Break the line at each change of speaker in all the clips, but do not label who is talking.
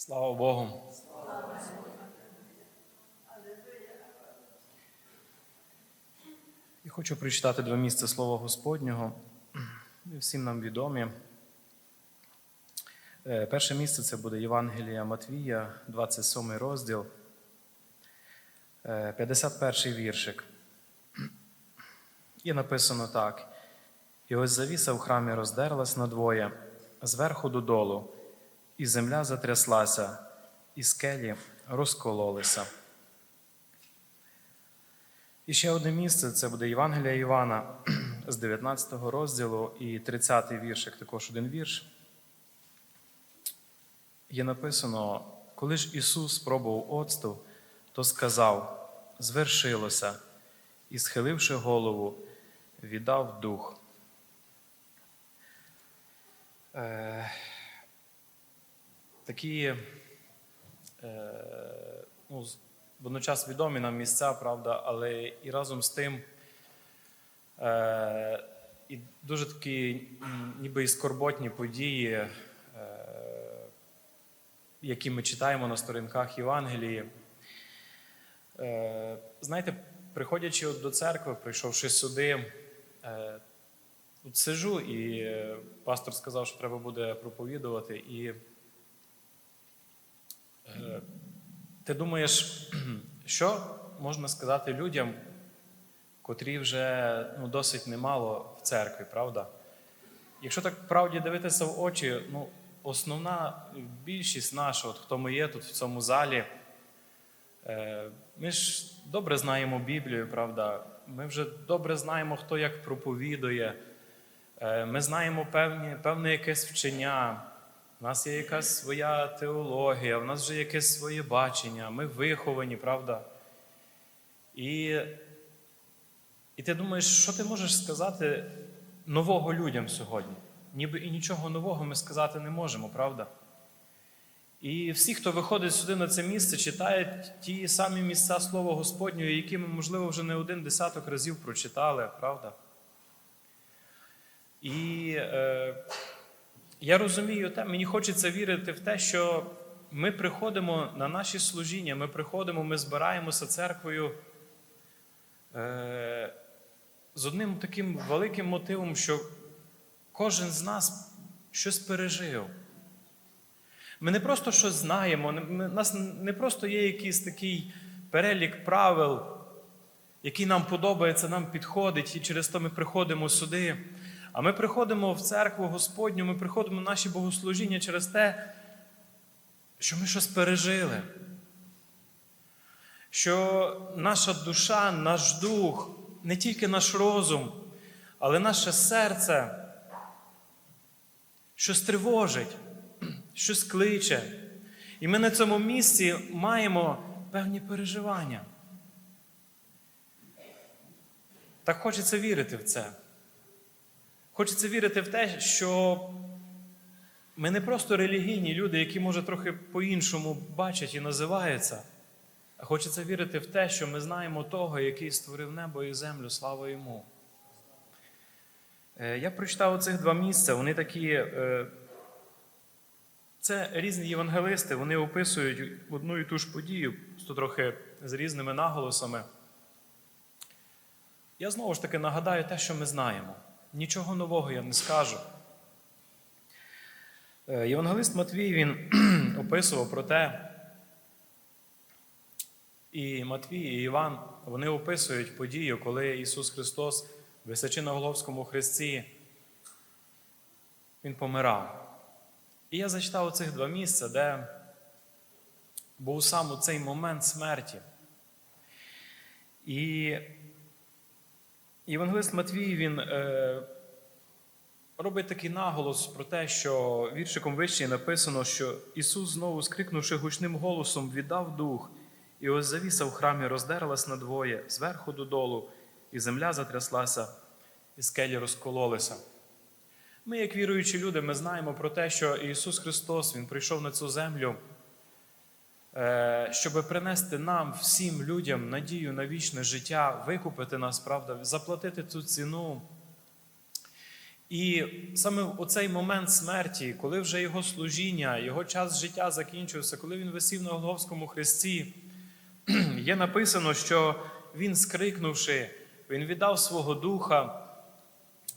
Слава Богу. І хочу прочитати два місця Слова Господнього. Всім нам відомі. Е, Перше місце це буде Євангелія Матвія, 27 розділ, е, 51 віршик. І написано так: І ось завіса в храмі роздерлась надвоє, зверху додолу, і земля затряслася, і скелі розкололися. І ще одне місце це буде Євангелія Івана з 19 розділу і 30 віршик, також один вірш. Є написано: коли ж Ісус спробував оцту, то сказав: звершилося, і, схиливши голову, віддав дух. Такі е, ну, водночас відомі нам місця, правда, але і разом з тим е, і дуже такі ніби і скорботні події, е, які ми читаємо на сторінках Євангелії. Знаєте, приходячи от до церкви, прийшовши сюди, От сижу, і пастор сказав, що треба буде проповідувати. І ти думаєш, що можна сказати людям, котрі вже ну, досить немало в церкві, правда? Якщо так правді дивитися в очі, ну, основна більшість наша, от хто ми є тут в цьому залі, е, ми ж добре знаємо Біблію, правда? Ми вже добре знаємо, хто як проповідує. Е, Ми знаємо певні, певне якесь вчення, у нас є якась своя теологія, у нас вже якесь своє бачення, ми виховані, правда? І, і ти думаєш, що ти можеш сказати нового людям сьогодні? Ніби і нічого нового ми сказати не можемо, правда? І всі, хто виходить сюди на це місце, читають ті самі місця Слова Господнього, які ми, можливо, вже не один десяток разів прочитали, правда? І е, я розумію те, мені хочеться вірити в те, що ми приходимо на наші служіння, ми приходимо, ми збираємося церквою е, з одним таким великим мотивом, що кожен з нас щось пережив. Ми не просто щось знаємо, ми- у нас не просто є якийсь такий перелік правил, який нам подобається, нам підходить, і через то ми приходимо сюди. А ми приходимо в церкву Господню, ми приходимо на наші богослужіння через те, що ми щось пережили. Що наша душа, наш дух, не тільки наш розум, але наше серце щось тривожить, щось кличе. І ми на цьому місці маємо певні переживання. Так хочеться вірити в це. Хочеться вірити в те, що ми не просто релігійні люди, які, може, трохи по-іншому бачать і називаються, а хочеться вірити в те, що ми знаємо того, який створив небо і землю, слава йому. Е, Я прочитав оцих два місця, вони такі. е, Це різні євангелисти, вони описують одну і ту ж подію, то трохи з різними наголосами. Я знову ж таки нагадаю те, що ми знаємо. Нічого нового я не скажу. Е, Євангелист Матвій він описував про те, і Матвій, і Іван вони описують подію, коли Ісус Христос, висячи на Головському хресті, Він помирав. І я зачитав оцих два місця, де був сам у цей момент смерті. І Євангелист Матвій він е, робить такий наголос про те, що віршиком вище написано, що Ісус, знову скрикнувши гучним голосом, віддав дух, і ось завіса в храмі роздерлась надвоє, зверху додолу, і земля затряслася, і скелі розкололися. Ми, як віруючі люди, ми знаємо про те, що Ісус Христос Він прийшов на цю землю, щоб принести нам, всім людям, надію на вічне життя, викупити нас, правда, заплатити цю ціну. І саме в оцей момент смерті, коли вже його служіння, його час життя закінчився, коли він висів на Голговському хресті, є написано, що він, скрикнувши, він віддав свого духа.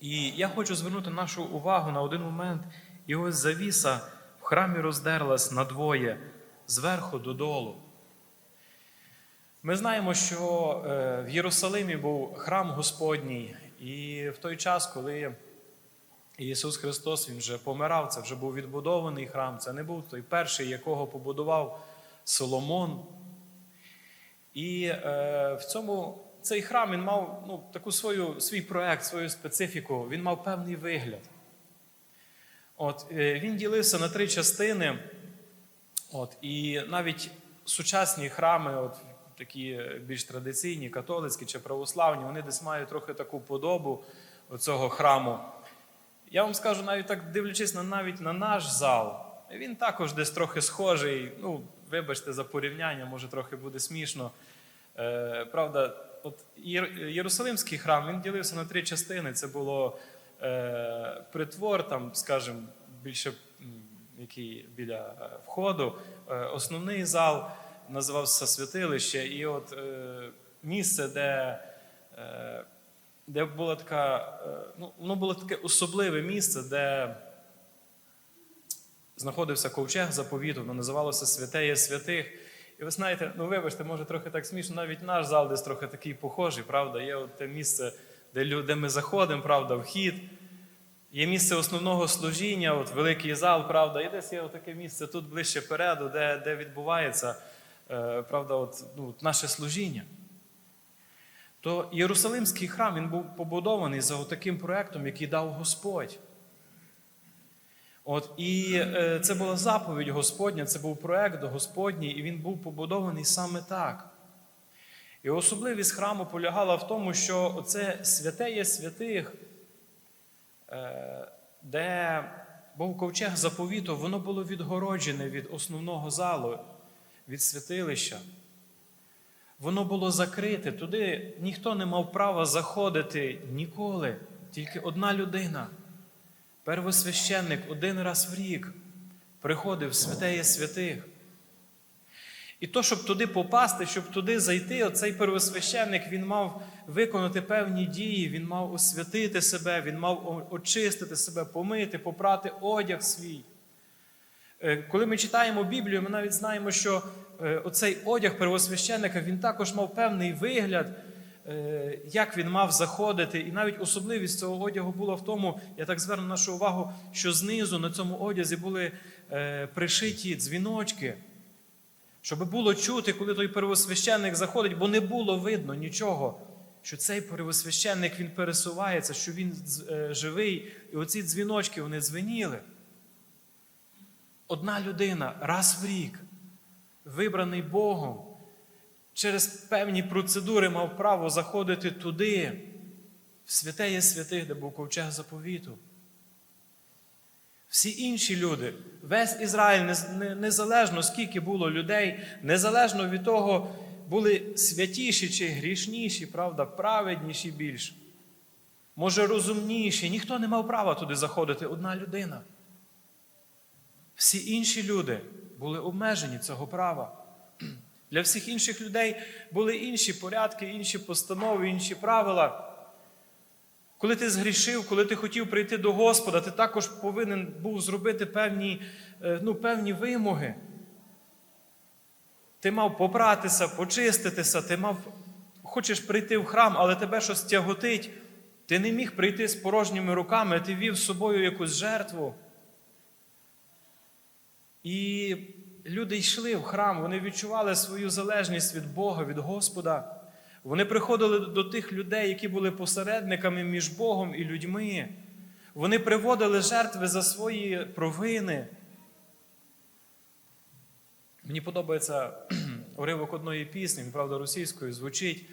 І я хочу звернути нашу увагу на один момент. Ось завіса в храмі роздерлась надвоє зверху додолу. Ми знаємо, що е, в Єрусалимі був храм Господній, і в той час, коли Ісус Христос Він вже помирав, це вже був відбудований храм, це не був той перший, якого побудував Соломон. І е, в цьому цей храм він мав ну, таку свою, свій проект, свою специфіку, він мав певний вигляд. От, е, Він ділився на три частини. От, І навіть сучасні храми, от, такі більш традиційні, католицькі чи православні, вони десь мають трохи таку подобу цього храму. Я вам скажу, навіть так дивлячись на навіть на наш зал, він також десь трохи схожий. Ну, вибачте за порівняння, може трохи буде смішно. Е, правда, от Єр- Єрусалимський храм він ділився на три частини. Це було е, притвор, там, скажімо, більше який біля е, входу, е, основний зал називався святилище, і от е, місце, де. Де була така, ну, воно було таке особливе місце, де знаходився ковчег заповіту, воно називалося Святеє святих. І ви знаєте, ну вибачте, може трохи так смішно, навіть наш зал десь трохи такий похожий, правда? Є от те місце, де, де ми заходимо, правда, вхід. Є місце основного служіння, от великий зал, правда, і десь є таке місце тут ближче переду, де, де відбувається е, правда, от, ну, наше служіння. То Єрусалимський храм він був побудований за таким проектом, який дав Господь. От, і е, це була заповідь Господня, це був проект Господній, і він був побудований саме так. І особливість храму полягала в тому, що оце святеє святих, е, де був ковчег заповіту, воно було відгороджене від основного залу, від святилища. Воно було закрите, туди ніхто не мав права заходити ніколи, тільки одна людина. Первосвященник один раз в рік приходив в святеє святих. І то, щоб туди попасти, щоб туди зайти, оцей первосвященник він мав виконати певні дії, він мав освятити себе, він мав очистити себе, помити, попрати одяг свій. Е, Коли ми читаємо Біблію, ми навіть знаємо, що е, оцей одяг первосвященника він також мав певний вигляд, е, як він мав заходити. І навіть особливість цього одягу була в тому, я так зверну нашу увагу, що знизу на цьому одязі були пришиті дзвіночки, щоб було чути, коли той первосвященник заходить, бо не було видно нічого. Що цей первосвященник він пересувається, що він е, живий, і оці дзвіночки вони дзвеніли. Одна людина раз в рік, вибраний Богом, через певні процедури мав право заходити туди, в святеє святих, де був ковчег заповіту. Всі інші люди, весь Ізраїль, незалежно скільки було людей, незалежно від того, були святіші чи грішніші, правда, праведніші більш, може розумніші, ніхто не мав права туди заходити, одна людина. Всі інші люди були обмежені цього права. Для всіх інших людей були інші порядки, інші постанови, інші правила. Коли ти згрішив, коли ти хотів прийти до Господа, ти також повинен був зробити певні, е, ну, певні вимоги. Ти мав попратися, почиститися, ти мав, хочеш прийти в храм, але тебе щось тяготить. Ти не міг прийти з порожніми руками, ти вів з собою якусь жертву. І люди йшли в храм, вони відчували свою залежність від Бога, від Господа. Вони приходили до тих людей, які були посередниками між Богом і людьми. Вони приводили жертви за свої провини. Мені подобається уривок одної пісні, правда, російською звучить.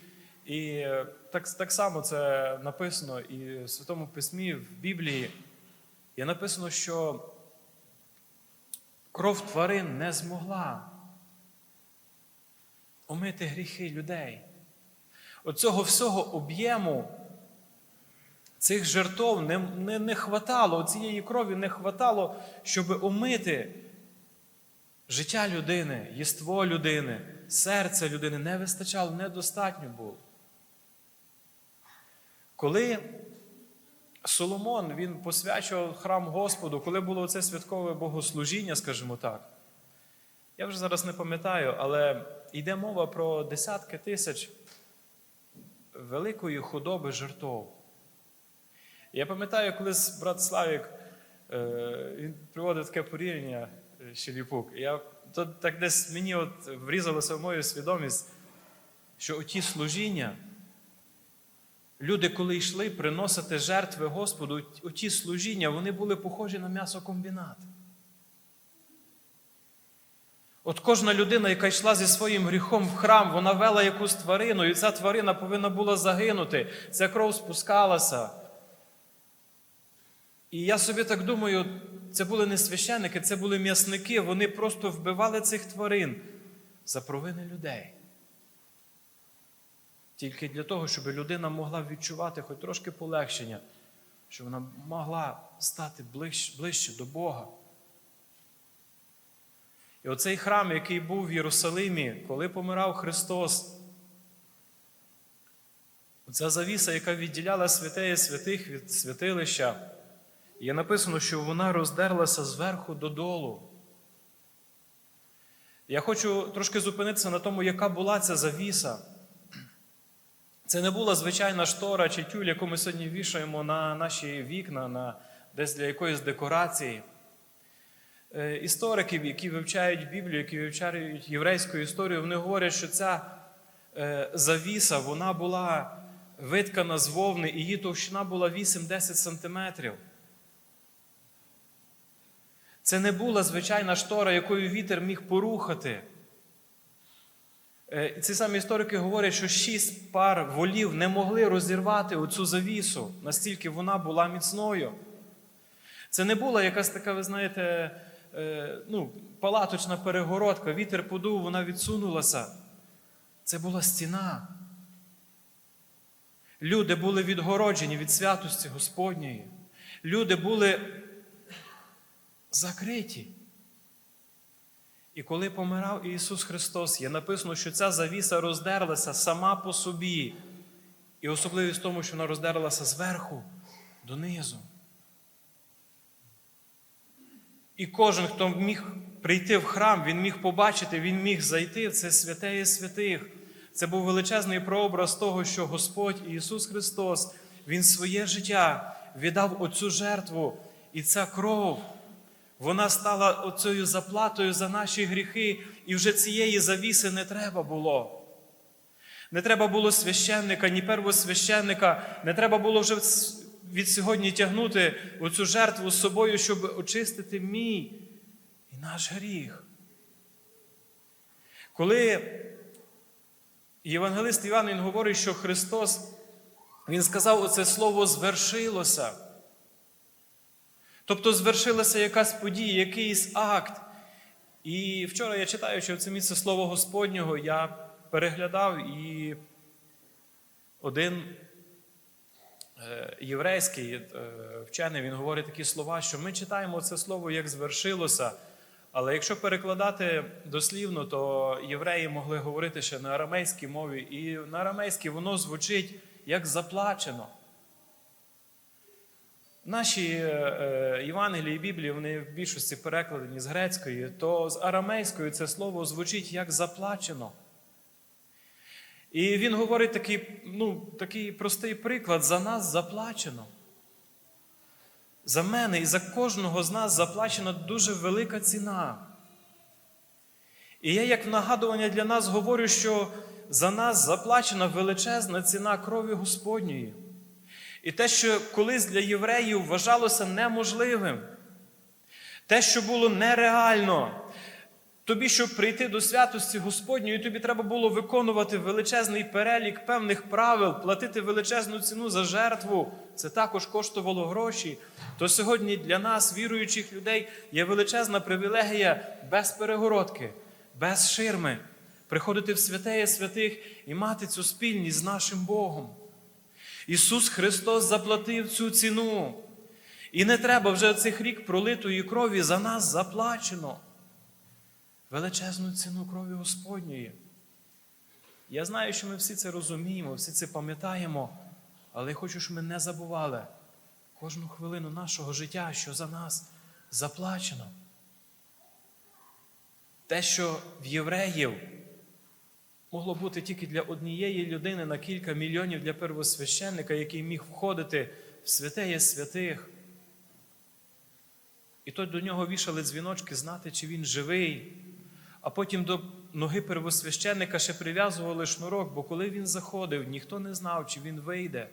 І е, так, так само це написано і в Святому Письмі, в Біблії. Є написано, що кров тварин не змогла омити гріхи людей. Оцього всього об'єму Цих жертов не, не, не хватало, цієї крові не хватало, щоб омити життя людини, єство людини, серце людини не вистачало, недостатньо було. Коли Соломон він посвячував храм Господу, коли було це святкове богослужіння, скажімо так, я вже зараз не пам'ятаю, але йде мова про десятки тисяч великої худоби жертов. Я пам'ятаю, колись брат Славік е, він приводив таке порівняння е, Щеліпук. Я, то так десь мені от врізалося в мою свідомість, що оті служіння, люди, коли йшли приносити жертви Господу, оті служіння, вони були похожі на м'ясокомбінат. От кожна людина, яка йшла зі своїм гріхом в храм, вона вела якусь тварину, і ця тварина повинна була загинути. Ця кров спускалася. І я собі так думаю, це були не священники, це були м'ясники, вони просто вбивали цих тварин за провини людей. Тільки для того, щоб людина могла відчувати хоч трошки полегшення, щоб вона могла стати ближче, ближче до Бога. І оцей храм, який був в Єрусалимі, коли помирав Христос, ця завіса, яка відділяла святеє святих від святилища, є написано, що вона роздерлася зверху додолу. Я хочу трошки зупинитися на тому, яка була ця завіса. Це не була звичайна штора чи тюль, яку ми сьогодні вішаємо на наші вікна, на, десь для якоїсь декорації. Е, Історики, які вивчають Біблію, які вивчають єврейську історію, вони говорять, що ця е, завіса вона була виткана з вовни, і її товщина була 8-10 сантиметрів. Це не була звичайна штора, якою вітер міг порухати. Е, Ці самі історики говорять, що шість пар волів не могли розірвати оцю завісу, настільки вона була міцною. Це не була якась така, ви знаєте, ну, палаточна перегородка, вітер подув, вона відсунулася. Це була стіна. Люди були відгороджені від святості Господньої. Люди були закриті. І коли помирав Ісус Христос, є написано, що ця завіса роздерлася сама по собі. І особливість в тому, що вона роздерлася зверху донизу. І кожен, хто міг прийти в храм, він міг побачити, він міг зайти це святеє святих. Це був величезний прообраз того, що Господь Ісус Христос, Він своє життя віддав оцю жертву, і ця кров. Вона стала оцею заплатою за наші гріхи, і вже цієї завіси не треба було. Не треба було священника, ні первосвященника, не треба було вже від сьогодні тягнути оцю жертву з собою, щоб очистити мій і наш гріх. Коли Євангелист Іван він говорить, що Христос, Він сказав оце слово звершилося. Тобто звершилася якась подія, якийсь акт. І вчора я читаючи це місце Слово Господнього, я переглядав і один єврейський е, вчений він говорить такі слова, що ми читаємо це слово як звершилося. Але якщо перекладати дослівно, то євреї могли говорити ще на арамейській мові, і на арамейській воно звучить як заплачено. Наші е, Євангелії і Біблії, вони в більшості перекладені з грецької, то з арамейської це слово звучить як заплачено. І він говорить такий, ну, такий простий приклад: за нас заплачено. За мене і за кожного з нас заплачена дуже велика ціна. І я, як нагадування для нас, говорю, що за нас заплачена величезна ціна крові Господньої. І те, що колись для євреїв вважалося неможливим, те, що було нереально, тобі, щоб прийти до святості Господньої, тобі треба було виконувати величезний перелік певних правил, платити величезну ціну за жертву. Це також коштувало гроші. То сьогодні для нас, віруючих людей, є величезна привілегія без перегородки, без ширми, приходити в святеє святих і мати цю спільність з нашим Богом. Ісус Христос заплатив цю ціну. І не треба вже цих рік пролитої крові за нас заплачено. Величезну ціну крові Господньої. Я знаю, що ми всі це розуміємо, всі це пам'ятаємо, але я хочу, щоб ми не забували кожну хвилину нашого життя, що за нас заплачено. Те, що в євреїв могло бути тільки для однієї людини на кілька мільйонів для первосвященника, який міг входити в святеє святих. І то до нього вішали дзвіночки, знати, чи він живий. А потім до ноги первосвященника ще прив'язували шнурок, бо коли він заходив, ніхто не знав, чи він вийде.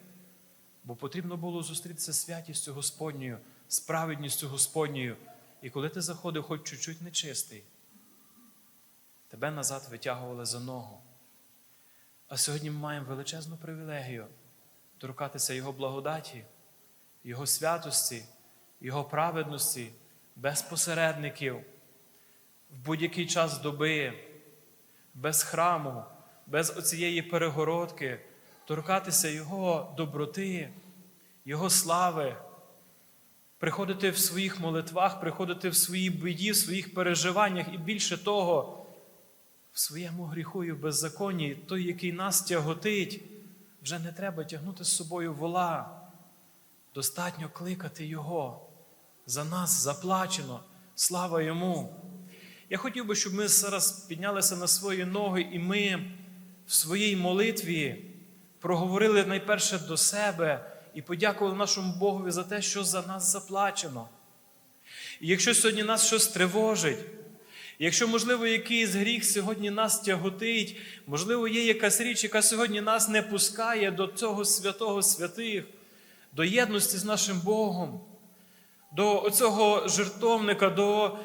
Бо потрібно було зустрітися святістю Господньою, з праведністю Господньою. І коли ти заходив, хоч чуть-чуть нечистий, тебе назад витягували за ногу. А сьогодні ми маємо величезну привілегію торкатися Його благодаті, Його святості, Його праведності, без посередників, в будь-який час доби, без храму, без оцієї перегородки, торкатися Його доброти, Його слави, приходити в своїх молитвах, приходити в своїй біді, в своїх переживаннях і більше того, в своєму гріху і в беззаконні, той, який нас тяготить, вже не треба тягнути з собою вола. Достатньо кликати Його. За нас заплачено. Слава Йому. Я хотів би, щоб ми зараз піднялися на свої ноги, і ми в своїй молитві проговорили найперше до себе і подякували нашому Богові за те, що за нас заплачено. І якщо сьогодні нас щось тривожить, Якщо, можливо, якийсь гріх сьогодні нас тяготить, можливо, є якась річ, яка сьогодні нас не пускає до цього святого святих, до єдності з нашим Богом, до оцього жертовника, до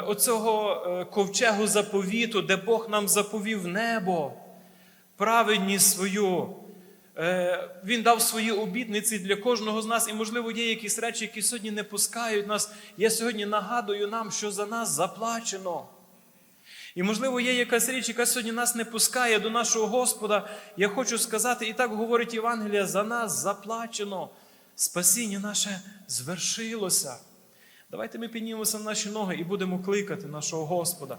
оцього е, ковчегу заповіту, де Бог нам заповів небо, праведність свою. Е, Він дав свої обітниці для кожного з нас, і, можливо, є якісь речі, які сьогодні не пускають нас. Я сьогодні нагадую нам, що за нас заплачено. І, можливо, є якась річ, яка сьогодні нас не пускає до нашого Господа. Я хочу сказати, і так говорить Євангелія, за нас заплачено. Спасіння наше звершилося. Давайте ми піднімемося на наші ноги і будемо кликати нашого Господа.